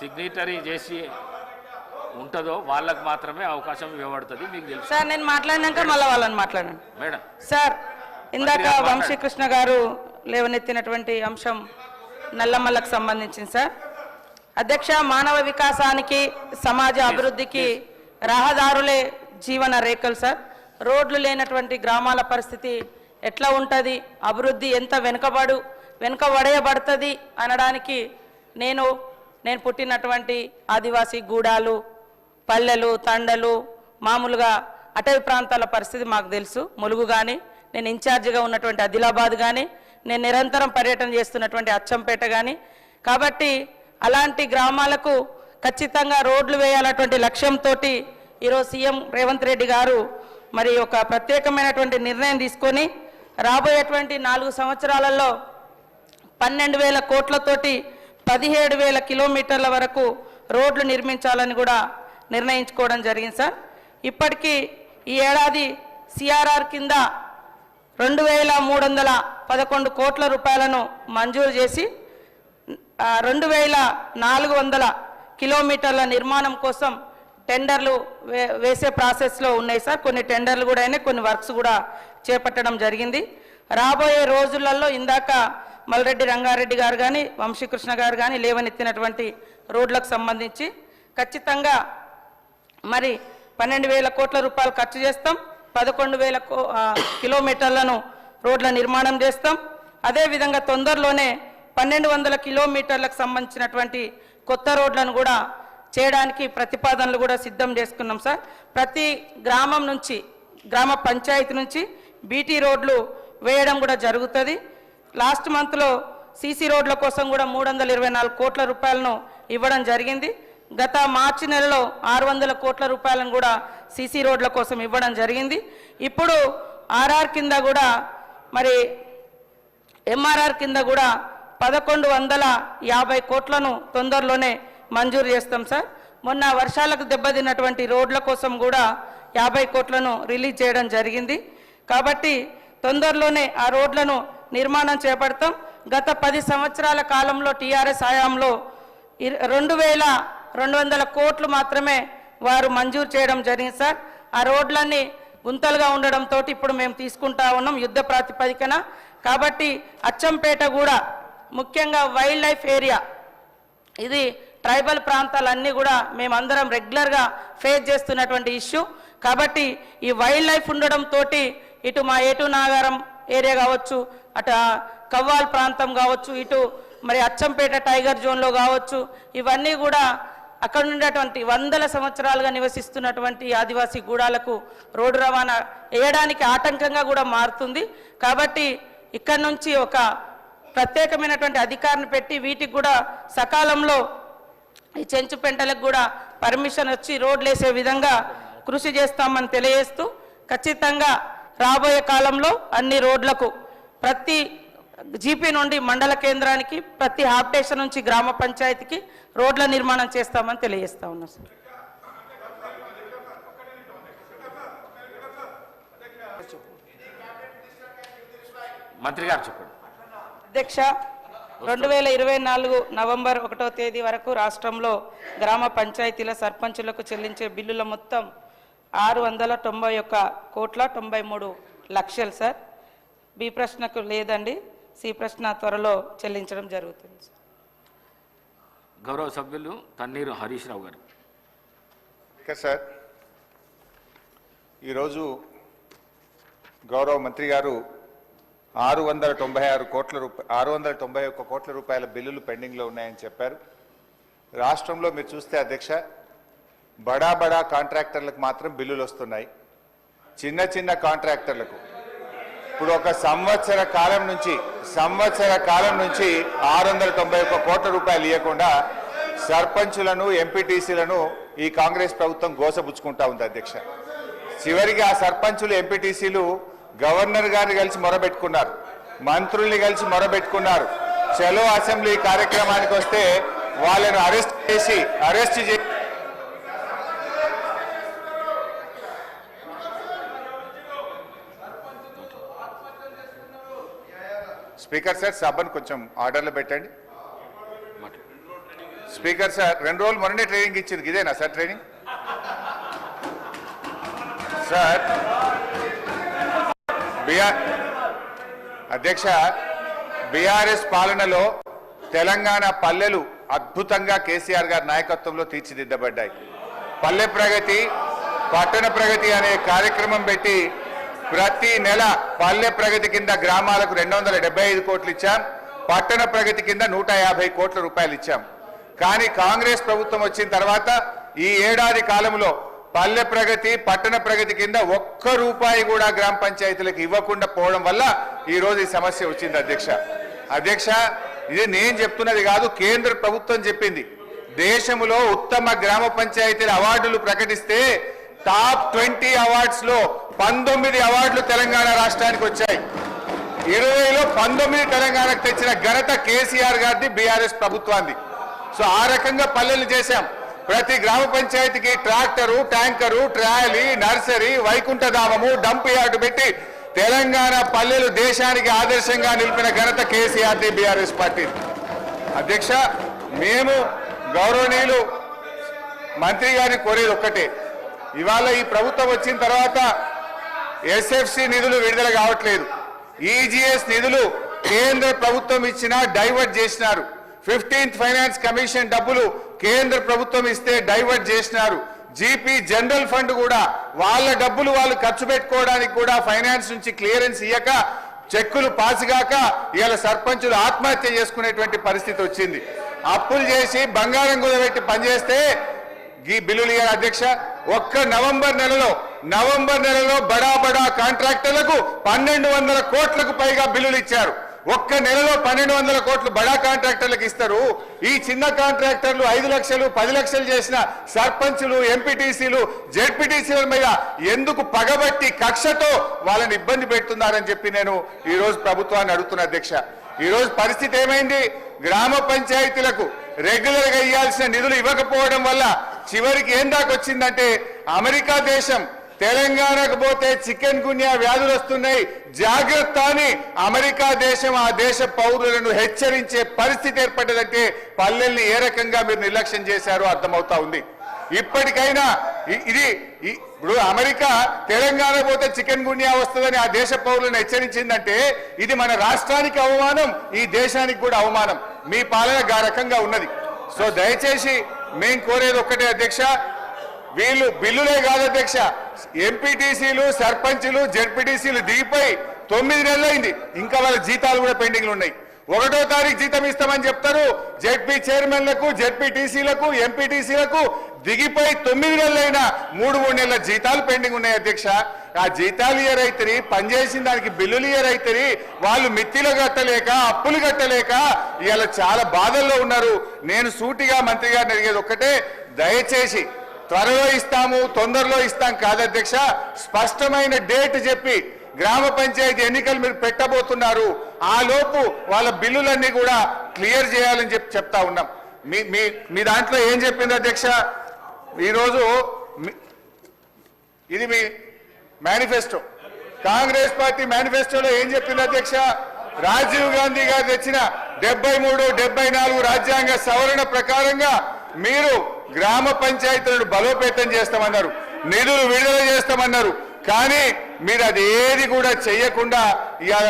Signatory చేసి ఉంటుందో వాళ్ళకు మాత్రమే అవకాశం ఇవ్వబడుతుంది మీకు తెలుసు. సార్ నేను మాట్లాడినాక మళ్ళీ వాళ్ళని మాట్లాడండి. మేడం. సార్ ఇందాక వంశీకృష్ణ గారు లేవనెత్తినటువంటి అంశం నల్లమల్లకు సంబంధించింది సార్. అధ్యక్ష మానవ వికాసానికి సమాజ అభివృద్ధికి రహదారులే జీవన రేఖలు సార్. రోడ్లు లేనటువంటి గ్రామాల పరిస్థితి ఎట్లా ఉంటుంది? అభివృద్ధి ఎంత వెనుకబడు వెనుకబడేయబడుతుంది? అనడానికి నేను నేను పుట్టినటువంటి ఆదివాసీ గూడాలు పల్లెలు తండలు మామూలుగా అటవీ ప్రాంతాల పరిస్థితి మాకు తెలుసు. ములుగు కానీ నేను ఇన్ఛార్జిగా ఉన్నటువంటి ఆదిలాబాద్ కానీ నేను నిరంతరం పర్యటన చేస్తున్నటువంటి అచ్చంపేట కానీ కాబట్టి అలాంటి గ్రామాలకు ఖచ్చితంగా రోడ్లు వేయాలన్నటువంటి లక్ష్యంతో ఈరోజు సీఎం రేవంత్ రెడ్డి గారు మరి ఒక ప్రత్యేకమైనటువంటి నిర్ణయం తీసుకొని రాబోయేటువంటి నాలుగు సంవత్సరాలలో పన్నెండు వేల కోట్లతోటి పదిహేడు వేల కిలోమీటర్ల వరకు రోడ్లు నిర్మించాలని కూడా నిర్ణయించుకోవడం జరిగింది సార్. ఇప్పటికీ ఈ ఏడాది సిఆర్ఆర్ కింద రెండు వేల మూడు వందల పదకొండు కోట్ల రూపాయలను మంజూరు చేసి రెండు వేల నాలుగు వందల కిలోమీటర్ల నిర్మాణం కోసం టెండర్లు వే వేసే ప్రాసెస్లో ఉన్నాయి సార్. కొన్ని టెండర్లు కూడా అయినాయి కొన్ని వర్క్స్ కూడా చేపట్టడం జరిగింది. రాబోయే రోజులలో ఇందాక మల్రెడ్డి రంగారెడ్డి గారు కానీ వంశీకృష్ణ గారు కానీ లేవనెత్తినటువంటి రోడ్లకు సంబంధించి ఖచ్చితంగా మరి పన్నెండు వేల కోట్ల రూపాయలు ఖర్చు చేస్తాం. పదకొండు వేల కో- కిలోమీటర్లను రోడ్ల నిర్మాణం చేస్తాం. అదేవిధంగా తొందరలోనే పన్నెండు వందల కిలోమీటర్లకు సంబంధించినటువంటి కొత్త రోడ్లను కూడా చేయడానికి ప్రతిపాదనలు కూడా సిద్ధం చేసుకున్నాం సార్. ప్రతి గ్రామం నుంచి గ్రామ పంచాయతీ నుంచి బీటీ రోడ్లు వేయడం కూడా జరుగుతుంది. లాస్ట్ మంత్లో సీసీ రోడ్ల కోసం కూడా మూడు వందల ఇరవై నాలుగు కోట్ల రూపాయలను ఇవ్వడం జరిగింది. గత మార్చి నెలలో ఆరు వందల కోట్ల రూపాయలను కూడా సీసీ రోడ్ల కోసం ఇవ్వడం జరిగింది. ఇప్పుడు ఆర్ఆర్ కింద కూడా మరి ఎంఆర్ఆర్ కింద కూడా పదకొండు వందల యాభై కోట్లను తొందరలోనే మంజూరు చేస్తాం సార్. మొన్న వర్షాలకు దెబ్బతిన్నటువంటి రోడ్ల కోసం కూడా యాభై కోట్లను రిలీజ్ చేయడం జరిగింది. కాబట్టి తొందరలోనే ఆ రోడ్లను నిర్మాణం చేపడతాం. గత పది సంవత్సరాల కాలంలో టీఆర్ఎస్ హయాంలో రెండు వేల రెండు వందల కోట్లు మాత్రమే వారు మంజూరు చేయడం జరిగింది సార్. ఆ రోడ్లన్నీ గుంతలుగా ఉండడంతో ఇప్పుడు మేము తీసుకుంటా ఉన్నాం యుద్ధ ప్రాతిపదికన. కాబట్టి అచ్చంపేట కూడా ముఖ్యంగా వైల్డ్ లైఫ్ ఏరియా ఇది ట్రైబల్ ప్రాంతాలన్నీ కూడా మేమందరం రెగ్యులర్గా ఫేస్ చేస్తున్నటువంటి ఇష్యూ. కాబట్టి ఈ వైల్డ్ లైఫ్ ఉండడంతో ఇటు మా ఏటు నాగారం ఏరియా కావచ్చు అటు కవ్వాల్ ప్రాంతం కావచ్చు ఇటు మరి అచ్చంపేట టైగర్ జోన్లో కావచ్చు ఇవన్నీ కూడా అక్కడ ఉండేటువంటి వందల సంవత్సరాలుగా నివసిస్తున్నటువంటి ఆదివాసీ గూడాలకు రోడ్డు రవాణా వేయడానికి ఆటంకంగా కూడా మారుతుంది. కాబట్టి ఇక్కడ నుంచి ఒక ప్రత్యేకమైనటువంటి అధికారిని పెట్టి వీటికి కూడా సకాలంలో ఈ చెంచు పెంటలకు కూడా పర్మిషన్ వచ్చి రోడ్లు వేసే విధంగా కృషి చేస్తామని తెలియజేస్తూ ఖచ్చితంగా రాబోయే కాలంలో అన్ని రోడ్లకు ప్రతి జీపీ నుండి మండల కేంద్రానికి ప్రతి హాఫ్ స్టేషన్ నుంచి గ్రామ పంచాయతీకి రోడ్ల నిర్మాణం చేస్తామని తెలియజేస్తా ఉన్నాం సార్. మంత్రి గారు చెప్పండి. అధ్యక్ష రెండు వేల ఇరవై నాలుగు నవంబర్ ఒకటో తేదీ వరకు రాష్ట్రంలో గ్రామ పంచాయతీల సర్పంచులకు చెల్లించే బిల్లుల మొత్తం ఆరు వందల తొంభై ఒక్క కోట్ల తొంభై మూడు లక్షలు సార్. బి ప్రశ్నకు లేదండి. సి ప్రశ్న త్వరలో చెల్లించడం జరుగుతుంది. సార్. గౌరవ సభ్యులు తన్నీరు హరీష్ రావు గారు. Okay sir. ఈరోజు గౌరవ మంత్రి గారు ఆరు వందల తొంభై ఆరు కోట్ల రూపాయ ఆరు వందల తొంభై ఒక్క కోట్ల రూపాయల బిల్లులు పెండింగ్లో ఉన్నాయని చెప్పారు. రాష్ట్రంలో మీరు చూస్తే అధ్యక్ష బడా బడా కాంట్రాక్టర్లకు మాత్రం బిల్లులు వస్తున్నాయి. చిన్న చిన్న కాంట్రాక్టర్లకు. ఇప్పుడు ఒక సంవత్సర కాలం నుంచి సంవత్సర కాలం నుంచి ఆరు వందల తొంభై ఒక్క కోట్ల రూపాయలు ఇవ్వకుండా సర్పంచులను ఎంపీటీసీలను ఈ కాంగ్రెస్ ప్రభుత్వం గోసపుచ్చుకుంటా ఉంది అధ్యక్ష. చివరికి ఆ సర్పంచులు ఎంపీటీసీలు గవర్నర్ గారిని కలిసి మొరబెట్టుకున్నారు. మంత్రుల్ని కలిసి మొరబెట్టుకున్నారు. చలో అసెంబ్లీ కార్యక్రమానికి వస్తే వాళ్ళను అరెస్ట్ చేసి అరెస్ట్ చేసి స్పీకర్ సార్ సభను కొంచెం ఆర్డర్లో పెట్టండి. స్పీకర్ సార్ రెండు రోజులు మొన్ననే ట్రైనింగ్ ఇచ్చింది. ఇదేనా సార్ ట్రైనింగ్? సార్ బిఆర్ అధ్యక్ష బీఆర్ఎస్ పాలనలో తెలంగాణ పల్లెలు అద్భుతంగా కేసీఆర్ గారి నాయకత్వంలో తీర్చిదిద్దబడ్డాయి. పల్లె ప్రగతి పట్టణ ప్రగతి అనే కార్యక్రమం పెట్టి ప్రతి నెల పల్లె ప్రగతి కింద గ్రామాలకు రెండు వందల డెబ్బై ఐదు కోట్లు ఇచ్చాం. పట్టణ ప్రగతి కింద నూట యాభై కోట్ల రూపాయలు ఇచ్చాం. కానీ కాంగ్రెస్ ప్రభుత్వం వచ్చిన తర్వాత ఈ ఏడాది కాలంలో పల్లె ప్రగతి పట్టణ ప్రగతి కింద ఒక్క రూపాయి కూడా గ్రామ పంచాయతీలకు ఇవ్వకుండా పోవడం వల్ల ఈరోజు ఈ సమస్య వచ్చింది అధ్యక్ష. అధ్యక్ష ఇది నేను చెప్తున్నది కాదు కేంద్ర ప్రభుత్వం చెప్పింది. దేశంలో ఉత్తమ గ్రామ పంచాయతీల అవార్డులు ప్రకటిస్తే టాప్ ట్వంటీ అవార్డ్స్లో పంతొమ్మిది అవార్డులు తెలంగాణ రాష్ట్రానికి వచ్చాయి. ఇరవైలో పంతొమ్మిది తెలంగాణకు తెచ్చిన ఘనత కేసీఆర్ గారిది బీఆర్ఎస్ ప్రభుత్వాన్ని సో ఆ రకంగా పల్లెలు చేశాం. ప్రతి గ్రామ పంచాయతీకి ట్రాక్టరు ట్యాంకరు ట్రాలీ నర్సరీ వైకుంఠధామము డంప్ యార్డు పెట్టి తెలంగాణ పల్లెలు దేశానికి ఆదర్శంగా నిలిపిన ఘనత కేసీఆర్ది బీఆర్ఎస్ పార్టీ. అధ్యక్ష మేము గౌరవనీయులు మంత్రి గారిని కోరేది ఒక్కటే. ఇవాళ ఈ ప్రభుత్వం వచ్చిన తర్వాత ఎస్ఎఫ్సి నిధులు విడుదల కావట్లేదు. ఈజీఎస్ నిధులు కేంద్ర ప్రభుత్వం ఇచ్చినా డైవర్ట్ చేసినారు. ఫిఫ్టీన్త్ ఫైనాన్స్ కమిషన్ డబ్బులు కేంద్ర ప్రభుత్వం ఇస్తే డైవర్ట్ చేసినారు. జీపీ జనరల్ ఫండ్ కూడా వాళ్ళ డబ్బులు వాళ్ళు ఖర్చు పెట్టుకోవడానికి కూడా ఫైనాన్స్ నుంచి క్లియరెన్స్ ఇయ్యక చెక్కులు పాసిగాక ఇవాళ సర్పంచులు ఆత్మహత్య చేసుకునేటువంటి పరిస్థితి వచ్చింది. అప్పులు చేసి బంగారం కుదబెట్టి పనిచేస్తే ఈ బిల్లులు ఇయ్యారు అధ్యక్ష. ఒక్క నవంబర్ నెలలో నవంబర్ నెలలో బడా బడా కాంట్రాక్టర్లకు పన్నెండు వందల కోట్లకు పైగా బిల్లులు ఇచ్చారు. ఒక్క నెలలో పన్నెండు వందల కోట్లు బడా కాంట్రాక్టర్లకు ఇస్తారు. ఈ చిన్న కాంట్రాక్టర్లు ఐదు లక్షలు పది లక్షలు చేసిన సర్పంచులు ఎంపీటీసీలు జెడ్పీటీసీల మీద ఎందుకు పగబట్టి కక్షతో వాళ్ళని ఇబ్బంది పెడుతున్నారని చెప్పి నేను ఈరోజు ప్రభుత్వాన్ని అడుగుతున్నా అధ్యక్ష ఈరోజు పరిస్థితి ఏమైంది? గ్రామ పంచాయతీలకు రెగ్యులర్గా ఇవ్వాల్సిన నిధులు ఇవ్వకపోవడం వల్ల చివరికి ఏం దాకొచ్చిందంటే అమెరికా దేశం తెలంగాణకు పోతే చికెన్ గున్యా వ్యాధులు వస్తున్నాయి. జాగ్రత్త అని అమెరికా దేశం ఆ దేశ పౌరులను హెచ్చరించే పరిస్థితి ఏర్పడ్డదంటే పల్లెల్ని ఏ రకంగా మీరు నిర్లక్ష్యం చేశారో అర్థమవుతా ఉంది. ఇప్పటికైనా ఇది ఇప్పుడు అమెరికా తెలంగాణ పోతే చికెన్ గున్యా వస్తుందని ఆ దేశ పౌరులను హెచ్చరించిందంటే ఇది మన రాష్ట్రానికి అవమానం ఈ దేశానికి కూడా అవమానం. మీ పాలన గా రకంగా ఉన్నది. సో దయచేసి మేం కోరేది ఒక్కటే అధ్యక్ష వీళ్ళు బిల్లులే కాదు అధ్యక్ష ఎంపీటీసీలు సర్పంచులు జడ్పీటీసీలు దిగిపోయి తొమ్మిది నెలలైంది. ఇంకా వాళ్ళ జీతాలు కూడా పెండింగ్లు ఉన్నాయి. ఒకటో తారీఖు జీతం ఇస్తామని చెప్తారు. జడ్పీ చైర్మన్లకు జడ్పీటీసీలకు ఎంపీటీసీలకు దిగిపోయి తొమ్మిది నెలలైనా మూడు మూడు నెలల జీతాలు పెండింగ్ ఉన్నాయి అధ్యక్ష. ఆ జీతాలు ఇయర్ అవుతుంది పనిచేసిన దానికి బిల్లులు ఇయర్ అవుతుంది వాళ్ళు మిత్తిలో కట్టలేక అప్పులు కట్టలేక ఇవాళ చాలా బాధల్లో ఉన్నారు. నేను సూటిగా మంత్రి గారిని అడిగేది ఒక్కటే దయచేసి త్వరలో ఇస్తాము తొందరలో ఇస్తాం కాదు అధ్యక్ష. స్పష్టమైన డేట్ చెప్పి గ్రామ పంచాయతీ ఎన్నికలు మీరు పెట్టబోతున్నారు. ఆ లోపు వాళ్ళ బిల్లులన్నీ కూడా క్లియర్ చేయాలని చెప్పి చెప్తా ఉన్నాం. మీ మీ మీ దాంట్లో ఏం చెప్పింది అధ్యక్ష? ఈరోజు ఇది మీ మేనిఫెస్టో. కాంగ్రెస్ పార్టీ మేనిఫెస్టోలో ఏం చెప్పింది అధ్యక్ష? రాజీవ్ గాంధీ గారు తెచ్చిన డెబ్బై మూడు డెబ్బై నాలుగు రాజ్యాంగ సవరణ ప్రకారంగా మీరు గ్రామ పంచాయతీలను బలోపేతం చేస్తామన్నారు నిధులు విడుదల చేస్తామన్నారు కానీ మీరు అది ఏది కూడా చేయకుండా ఇవాళ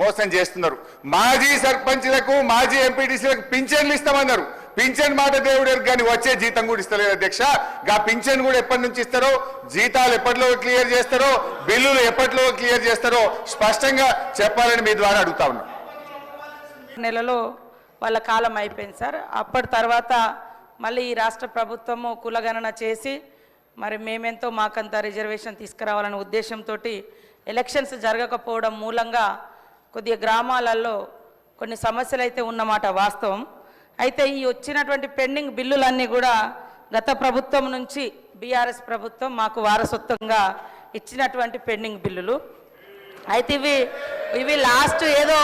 మోసం చేస్తున్నారు. మాజీ సర్పంచ్లకు మాజీ ఎంపీటీసీలకు పింఛన్లు ఇస్తామన్నారు. పింఛన్ మాట దేవుడు కానీ వచ్చే జీతం కూడా ఇస్తలేదు అధ్యక్ష. గా పింఛన్ కూడా ఎప్పటి నుంచి ఇస్తారో జీతాలు ఎప్పటిలో క్లియర్ చేస్తారో బిల్లులు ఎప్పటిలో క్లియర్ చేస్తారో స్పష్టంగా చెప్పాలని మీ ద్వారా అడుగుతా ఉన్నా. నెలలో వాళ్ళ కాలం అయిపోయింది సార్. అప్పటి తర్వాత మళ్ళీ ఈ రాష్ట్ర ప్రభుత్వము కులగణన చేసి మరి మేమెంతో మాకంత రిజర్వేషన్ తీసుకురావాలనే ఉద్దేశంతో ఎలక్షన్స్ జరగకపోవడం మూలంగా కొద్దిగా గ్రామాలలో కొన్ని సమస్యలు అయితే ఉన్నమాట వాస్తవం. అయితే ఈ వచ్చినటువంటి పెండింగ్ బిల్లులన్నీ కూడా గత ప్రభుత్వం నుంచి బీఆర్ఎస్ ప్రభుత్వం మాకు వారసత్వంగా ఇచ్చినటువంటి పెండింగ్ బిల్లులు. అయితే ఇవి ఇవి లాస్ట్ ఏదో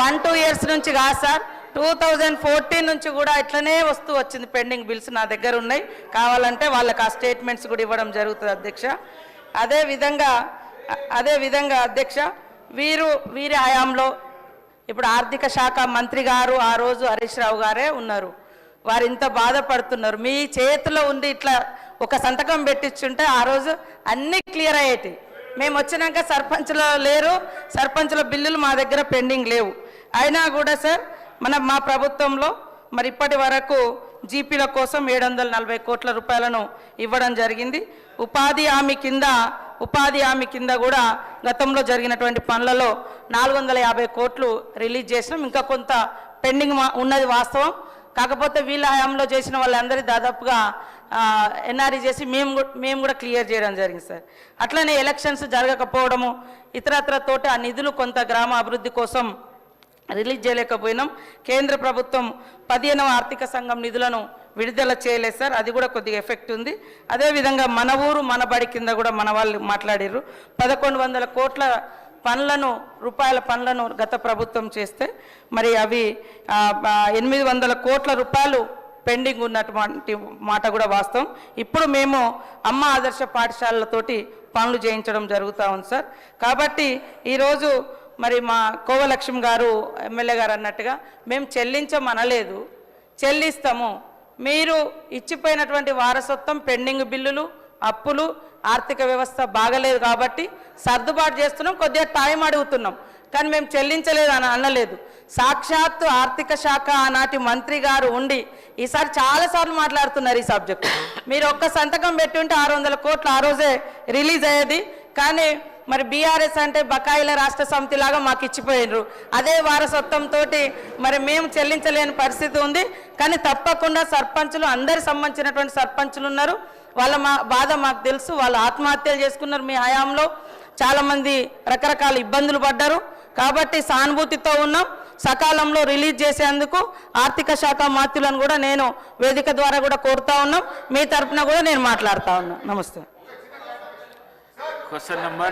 వన్ టూ ఇయర్స్ నుంచి కాదు సార్. టూ థౌజండ్ ఫోర్టీన్ నుంచి కూడా ఇట్లనే వస్తూ వచ్చింది పెండింగ్ బిల్స్ నా దగ్గర ఉన్నాయి. కావాలంటే వాళ్ళకి ఆ స్టేట్మెంట్స్ కూడా ఇవ్వడం జరుగుతుంది అధ్యక్ష. అదే విధంగా అదే విధంగా అధ్యక్ష వీరు వీరి హయాంలో ఇప్పుడు ఆర్థిక శాఖ మంత్రి గారు ఆ రోజు హరీష్ రావు గారే ఉన్నారు. వారు ఇంత బాధపడుతున్నారు. మీ చేతిలో ఉండి ఇట్లా ఒక సంతకం పెట్టించుంటే ఆ రోజు అన్నీ క్లియర్ అయ్యేటి. మేము వచ్చినాక సర్పంచ్లో లేరు సర్పంచ్ల బిల్లులు మా దగ్గర పెండింగ్ లేవు. అయినా కూడా సార్ మన మా ప్రభుత్వంలో మరి ఇప్పటి వరకు జీపీల కోసం ఏడు వందల నలభై కోట్ల రూపాయలను ఇవ్వడం జరిగింది. ఉపాధి హామీ కింద ఉపాధి హామీ కింద కూడా గతంలో జరిగినటువంటి పనులలో నాలుగు వందల యాభై కోట్లు రిలీజ్ చేసినాం. ఇంకా కొంత పెండింగ్ మా- ఉన్నది వాస్తవం. కాకపోతే వీళ్ళ హయాంలో చేసిన వాళ్ళందరి దాదాపుగా ఎన్ఆర్ఈ చేసి మేము కూడా మేము కూడా క్లియర్ చేయడం జరిగింది సార్. అట్లనే ఎలక్షన్స్ జరగకపోవడము ఇతరత్రతోటి ఆ నిధులు కొంత గ్రామ అభివృద్ధి కోసం రిలీజ్ చేయలేకపోయినాం. కేంద్ర ప్రభుత్వం పదిహేనవ ఆర్థిక సంఘం నిధులను విడుదల చేయలేదు సార్. అది కూడా కొద్దిగా ఎఫెక్ట్ ఉంది. అదేవిధంగా మన ఊరు మన బడి కింద కూడా మన వాళ్ళు మాట్లాడారు పదకొండు వందల కోట్ల పనులను రూపాయల పనులను గత ప్రభుత్వం చేస్తే మరి అవి ఎనిమిది వందల కోట్ల రూపాయలు పెండింగ్ ఉన్నటువంటి మాట కూడా వాస్తవం. ఇప్పుడు మేము అమ్మ ఆదర్శ పాఠశాలలతోటి పనులు చేయించడం జరుగుతూ ఉంది సార్. కాబట్టి ఈరోజు మరి మా కోవలక్ష్మి గారు ఎమ్మెల్యే గారు అన్నట్టుగా మేము చెల్లించమనలేదు. చెల్లిస్తాము. మీరు ఇచ్చిపోయినటువంటి వారసత్వం పెండింగ్ బిల్లులు అప్పులు ఆర్థిక వ్యవస్థ బాగలేదు కాబట్టి సర్దుబాటు చేస్తున్నాం. కొద్దిగా టైం అడుగుతున్నాం. కానీ మేము చెల్లించలేదు అని అనలేదు. సాక్షాత్తు ఆర్థిక శాఖ ఆనాటి మంత్రి గారు ఉండి ఈసారి చాలాసార్లు మాట్లాడుతున్నారు ఈ సబ్జెక్ట్. మీరు ఒక్క సంతకం పెట్టి ఉంటే ఆరు వందల కోట్లు ఆ రోజే రిలీజ్ అయ్యేది. కానీ మరి బీఆర్ఎస్ అంటే బకాయిల రాష్ట్ర సమితి లాగా మాకు ఇచ్చిపోయినరు. అదే వారసత్వంతో మరి మేము చెల్లించలేని పరిస్థితి ఉంది. కానీ తప్పకుండా సర్పంచులు అందరి సంబంధించినటువంటి సర్పంచులు ఉన్నారు. వాళ్ళ మా బాధ మాకు తెలుసు. వాళ్ళు ఆత్మహత్యలు చేసుకున్నారు మీ హయాంలో. చాలామంది రకరకాల ఇబ్బందులు పడ్డారు. కాబట్టి సానుభూతితో ఉన్నాం. సకాలంలో రిలీజ్ చేసేందుకు ఆర్థిక శాఖ మాత్యులను కూడా నేను వేదిక ద్వారా కూడా కోరుతా ఉన్నాం. మీ తరఫున కూడా నేను మాట్లాడుతూ ఉన్నాను నమస్తే. Question number